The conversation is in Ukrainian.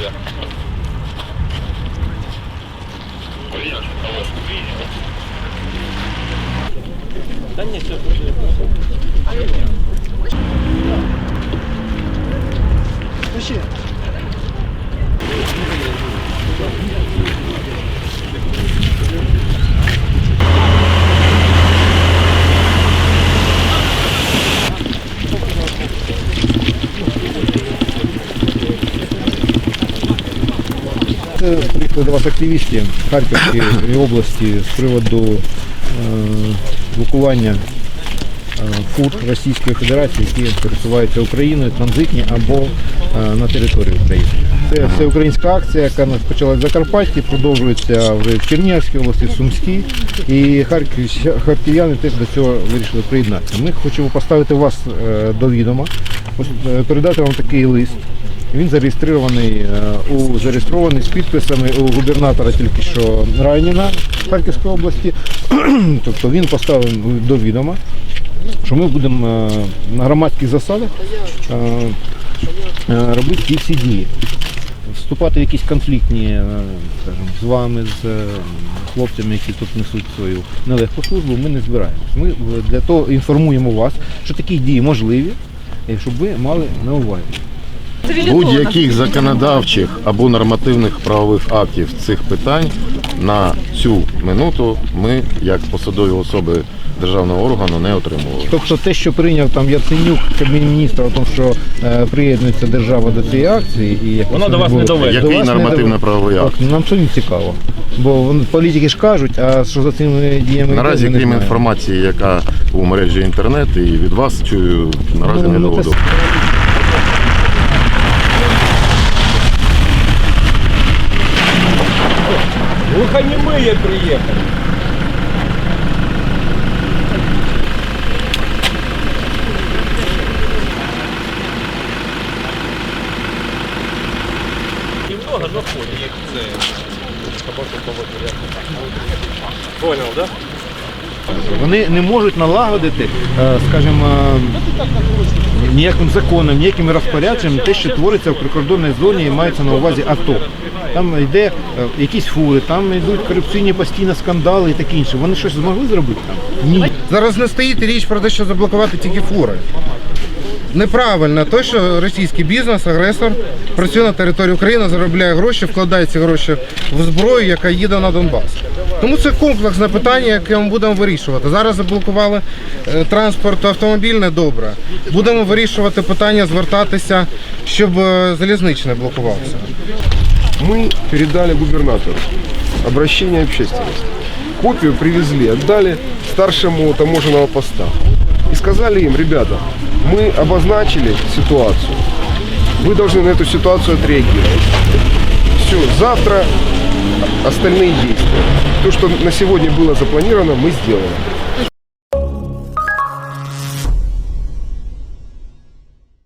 тебя. Блин, того, что принял. Да нет, все, слушай, я Вообще. Приїхали до вас активісти Харківської області з приводу е, блокування е, фур Російської Федерації, які пересуваються Україною, транзитні або е, на території України. Це всеукраїнська акція, яка почалась в Закарпатті, продовжується в Чернігівській області, Сумській. І харків, харків'яни теж до цього вирішили приєднатися. Ми хочемо поставити вас до відома, передати вам такий лист. Він зареєстрований е, у зареєстрований з підписами у губернатора тільки що Райніна Харківської області. тобто він поставив до відома, що ми будемо е, на громадських засадах е, робити ці всі дії. Вступати в якісь конфліктні, скажімо, з вами, з хлопцями, які тут несуть свою нелегку службу, ми не збираємось. Ми для того інформуємо вас, що такі дії можливі, щоб ви мали на увазі. Будь-яких законодавчих або нормативних правових актів цих питань на цю минуту ми, як посадові особи державного органу, не отримували. Тобто те, що прийняв там Яценюк, кабмін міністра, о тому, що е, приєднується держава до цієї акції, і як Воно до вас не доведено. до Який вас не нормативно-правовий акт? Так, Нам це не цікаво. Бо вони- політики ж кажуть, а що за цими діями Наразі, йде, ми не крім знаємо. інформації, яка у мережі інтернет, і від вас чую, наразі Ну, не ну, це доводу. Глухонемые приехали. Немного, но ходит. Понял, да? Вони не можуть налагодити, е, скажімо, ніяким законом, ніякими розпорядженнями те, що твориться в прикордонній зоні і мається на увазі АТО. Там йде е, якісь фури, там йдуть корупційні постійно скандали і таке інше. Вони щось змогли зробити там? Ні. Зараз не стоїть річ про те, що заблокувати тільки фури. Неправильно те, що російський бізнес, агресор, працює на території України, заробляє гроші, вкладає ці гроші в зброю, яка їде на Донбас. Тому це комплексне питання, яке ми будемо вирішувати. Зараз заблокували е, транспорт автомобільний, добре. Будемо вирішувати питання, звертатися, щоб е, залізничний блокувався. Мы передали губернатору обращение общественности. Копию привезли, отдали старшему таможенного поста. И сказали им, ребята, мы обозначили ситуацию. Вы должны на эту ситуацию отреагировать. Все, завтра остальные действия. То, что на сегодня было запланировано, мы сделаем.